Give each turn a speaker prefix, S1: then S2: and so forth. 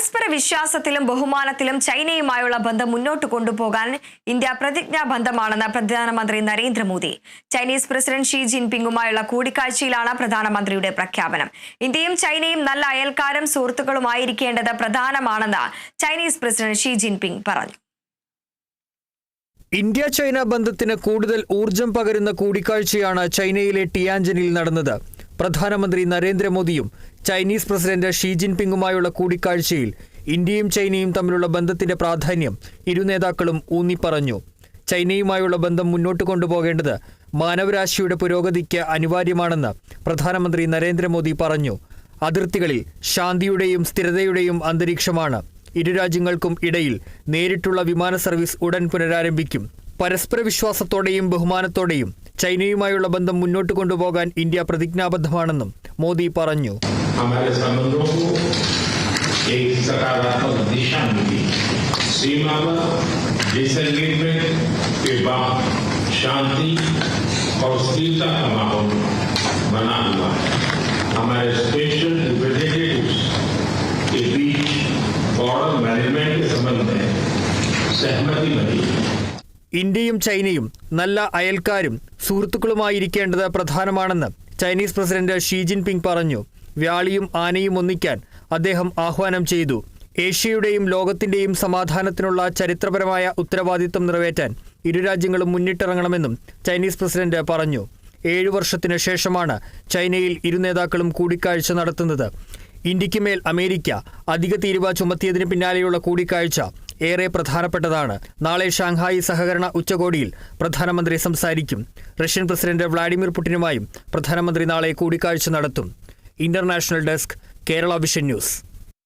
S1: പരസ്പര വിശ്വാസത്തിലും ബഹുമാനത്തിലും ചൈനയുമായുള്ള ബന്ധം മുന്നോട്ട് കൊണ്ടുപോകാൻ ഇന്ത്യ പ്രതിജ്ഞാബന്ധമാണെന്ന് പ്രധാനമന്ത്രി നരേന്ദ്രമോദി ചൈനീസ് പ്രസിഡന്റ് ഷീ ജിൻപിങ്ങുമായുള്ള കൂടിക്കാഴ്ചയിലാണ് പ്രധാനമന്ത്രിയുടെ പ്രഖ്യാപനം ഇന്ത്യയും ചൈനയും നല്ല അയൽക്കാരും സുഹൃത്തുക്കളുമായിരിക്കേണ്ടത് പ്രധാനമാണെന്ന് ചൈനീസ് പ്രസിഡന്റ് ഷീ ജിൻപിങ് പറഞ്ഞു
S2: ഇന്ത്യ ചൈന ബന്ധത്തിന് കൂടുതൽ ഊർജം പകരുന്ന കൂടിക്കാഴ്ചയാണ് ചൈനയിലെ ടിയാഞ്ചനിൽ നടന്നത് പ്രധാനമന്ത്രി നരേന്ദ്രമോദിയും ചൈനീസ് പ്രസിഡന്റ് ഷീ ജിൻപിങ്ങുമായുള്ള കൂടിക്കാഴ്ചയിൽ ഇന്ത്യയും ചൈനയും തമ്മിലുള്ള ബന്ധത്തിന്റെ പ്രാധാന്യം ഇരു നേതാക്കളും ഊന്നിപ്പറഞ്ഞു ചൈനയുമായുള്ള ബന്ധം മുന്നോട്ട് കൊണ്ടുപോകേണ്ടത് മാനവരാശിയുടെ പുരോഗതിക്ക് അനിവാര്യമാണെന്ന് പ്രധാനമന്ത്രി നരേന്ദ്രമോദി പറഞ്ഞു അതിർത്തികളിൽ ശാന്തിയുടെയും സ്ഥിരതയുടെയും അന്തരീക്ഷമാണ് ഇരു രാജ്യങ്ങൾക്കും ഇടയിൽ നേരിട്ടുള്ള വിമാന സർവീസ് ഉടൻ പുനരാരംഭിക്കും പരസ്പര വിശ്വാസത്തോടെയും ബഹുമാനത്തോടെയും ചൈനയുമായുള്ള ബന്ധം മുന്നോട്ട് കൊണ്ടുപോകാൻ ഇന്ത്യ പ്രതിജ്ഞാബദ്ധമാണെന്നും മോദി പറഞ്ഞു ശാന്തി हमारे स्पेशल के बीच बॉर्डर मैनेजमेंट के संबंध में सहमति बनी ഇന്ത്യയും ചൈനയും നല്ല അയൽക്കാരും സുഹൃത്തുക്കളുമായിരിക്കേണ്ടത് പ്രധാനമാണെന്ന് ചൈനീസ് പ്രസിഡന്റ് ഷീ ജിൻപിങ് പറഞ്ഞു വ്യാളിയും ആനയും ഒന്നിക്കാൻ അദ്ദേഹം ആഹ്വാനം ചെയ്തു ഏഷ്യയുടെയും ലോകത്തിന്റെയും സമാധാനത്തിനുള്ള ചരിത്രപരമായ ഉത്തരവാദിത്തം നിറവേറ്റാൻ ഇരു രാജ്യങ്ങളും മുന്നിട്ടിറങ്ങണമെന്നും ചൈനീസ് പ്രസിഡന്റ് പറഞ്ഞു ഏഴു വർഷത്തിനു ശേഷമാണ് ചൈനയിൽ ഇരു നേതാക്കളും കൂടിക്കാഴ്ച നടത്തുന്നത് ഇന്ത്യക്ക് മേൽ അമേരിക്ക അധിക തീരുവ ചുമത്തിയതിന് പിന്നാലെയുള്ള കൂടിക്കാഴ്ച ഏറെ പ്രധാനപ്പെട്ടതാണ് നാളെ ഷാങ്ഹായി സഹകരണ ഉച്ചകോടിയിൽ പ്രധാനമന്ത്രി സംസാരിക്കും റഷ്യൻ പ്രസിഡന്റ് വ്ളാഡിമിർ പുടിനുമായും പ്രധാനമന്ത്രി നാളെ കൂടിക്കാഴ്ച നടത്തും international desk Kerala vision news